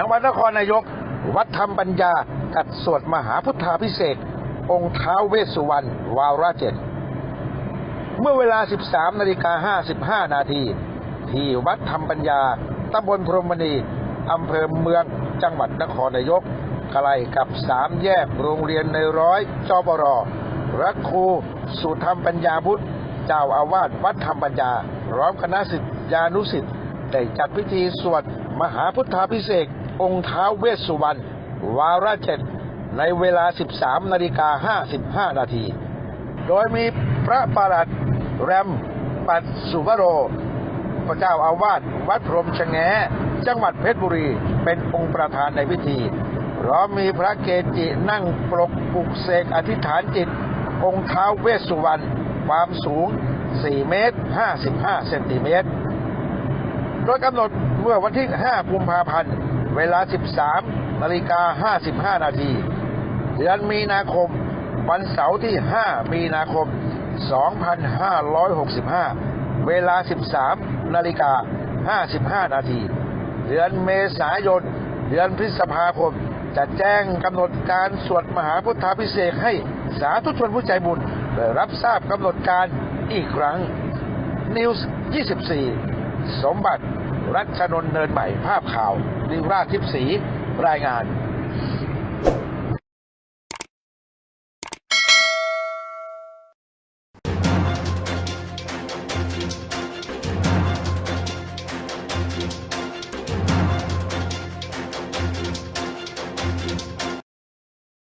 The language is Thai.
จังหวัดนครนายก วัดธรรมปัญญากัดสวดมหาพุทธาพิเศษ องค์ท้าวเวสสุวรรณวาระเจ็ดเมื่อเวลา 13นาฬิกา55 นาที ที่วัดธรรมปัญญาตำบลพรหมณีอำเภอเมืองจังหวัดนครนายกใกล้กับสามแยกโรงเรียนในร้อยจอบรรักครูสุธรรมปัญญาพุทธ เจ้าอาวาสวัดธรรมปัญญาพร้อมคณะสิทธิยานุสิทธิ์ได้จัดพิธีสวดมหาพุทธาพิเศษ องค์ท้าเวสสุวรรณวาระเจ็ดในเวลา 13 นาฬิกา 55 นาที โดยมีพระประหลัดแรม ปัดสุวโร พระเจ้าอาวาสวัดพรมชะแงจังหวัดเพชรบุรีเป็นองค์ประธานในพิธีพร้อมมีพระเกจินั่งปลกปลุกเสกอธิษฐานจิต องค์เท้าเวสสุวรรณความสูง 4 เมตร 55 เซนติเมตร โดยกำหนดเมื่อวันที่ 5 กุมภาพันธ์ เวลา 13นาฬิกา55 นาที เดือนมีนาคม วันเสาร์ที่ 5 มีนาคม 2565 เวลา 13นาฬิกา55 นาที เดือนเมษายน เดือนพฤษภาคม จะแจ้งกำหนดการสวดมหาพุทธาพิเศษให้สาธุชนผู้ใจบุญได้รับทราบกำหนดการอีกครั้งนิวส์24 สมบัติ รัชนน์เนินใหม่ภาพข่าวนิวราชทิพสีรายงาน